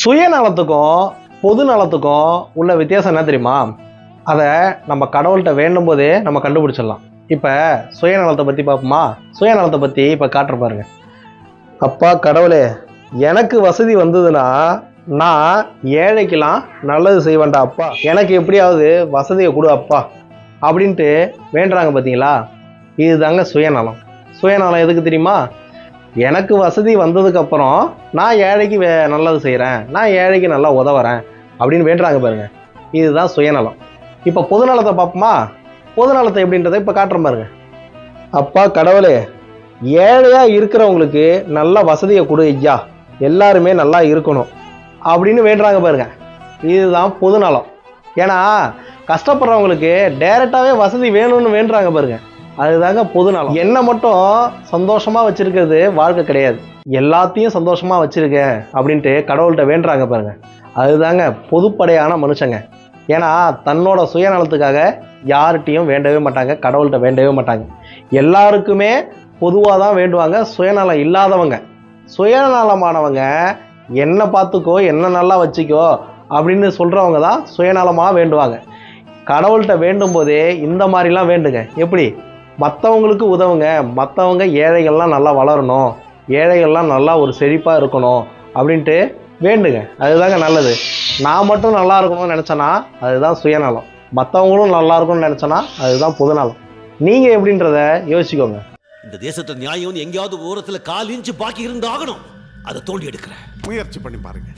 சுயநலத்துக்கும் பொது நலத்துக்கும் உள்ள வித்தியாசம் என்ன தெரியுமா? அதை நம்ம கடவுள்கிட்ட வேண்டும் போதே நம்ம கண்டுபிடிச்சிடலாம். இப்போ சுயநலத்தை பற்றி பார்ப்போமா? சுயநலத்தை பற்றி இப்போ காட்டுற பாருங்க. அப்பா கடவுளே எனக்கு வசதி வந்ததுன்னா நான் ஏழைக்கெல்லாம் நல்லது செய்வேன்டா அப்பா. எனக்கு எப்படியாவது வசதியை கொடு அப்பா அப்படின்ட்டு வேண்டுறாங்க பார்த்தீங்களா இதுதாங்க சுயநலம். சுயநலம் எதுக்கு தெரியுமா? எனக்கு வசதி வந்ததுக்கப்புறம் நான் ஏழைக்கு வே நல்லது செய்கிறேன் நான் ஏழைக்கு நல்லா உதவுறேன் அப்படின்னு வேண்டுறாங்க பாருங்க. இதுதான் சுயநலம். இப்போ பொதுநலத்தை பார்ப்போமா? பொதுநலத்தை எப்படின்றத இப்போ காட்டுறேன் பாருங்க. அப்பா கடவுளே ஏழையாக இருக்கிறவங்களுக்கு நல்ல வசதியை கொடு ஐயா. எல்லாருமே நல்லா இருக்கணும் அப்படின்னு வேண்டுறாங்க பாருங்க. இதுதான் பொதுநலம் ஏன்னா கஷ்டப்படுறவங்களுக்கு டைரெக்டாகவே வசதி வேணும்னு வேண்டுறாங்க பாருங்கள் அதுதாங்க பொதுநலம் என்ன மட்டும் சந்தோஷமா வச்சிருக்கிறது வாழ்க்கை கிடையாது. எல்லாத்தையும் சந்தோஷமா வச்சிருக்கேன் அப்படின்ட்டு கடவுள்கிட்ட வேண்டுறாங்க பாருங்க. அதுதாங்க பொதுப்படையான மனுஷங்க. ஏன்னா தன்னோட சுயநலத்துக்காக யார்கிட்டையும் வேண்டவே மாட்டாங்க கடவுள்கிட்ட வேண்டவே மாட்டாங்க. எல்லாருக்குமே பொதுவாக தான் வேண்டுவாங்க சுயநலம் இல்லாதவங்க. சுயநலமானவங்க என்ன பார்த்துக்கோ என்ன நல்லா வச்சுக்கோ அப்படின்னு சொல்கிறவங்க தான் சுயநலமாக வேண்டுவாங்க. கடவுள்கிட்ட வேண்டும் போதே இந்த மாதிரிலாம் வேண்டுங்க. எப்படி? மற்றவங்களுக்கு உதவுங்க. மற்றவங்க ஏழைகள்லாம் நல்லா வளரணும். ஏழைகள்லாம் நல்லா ஒரு செழிப்பாக இருக்கணும் அப்படின்ட்டு வேண்டுங்க. அதுதாங்க நல்லது. நான் மட்டும் நல்லா இருக்கணும்னு நினச்சேன்னா அதுதான் சுயநலம். மற்றவங்களும் நல்லா இருக்கணும்னு நினச்சேன்னா அதுதான் பொதுநலம். நீங்கள் எப்படின்றத யோசிச்சுக்கோங்க. இந்த தேசத்துல நியாயம் எங்கேயாவது ஓரத்துல கால் இன்ச்சு பாக்கி இருந்தாகணும். அதை தோண்டி எடுக்கிறேன். முயற்சி பண்ணி பாருங்க.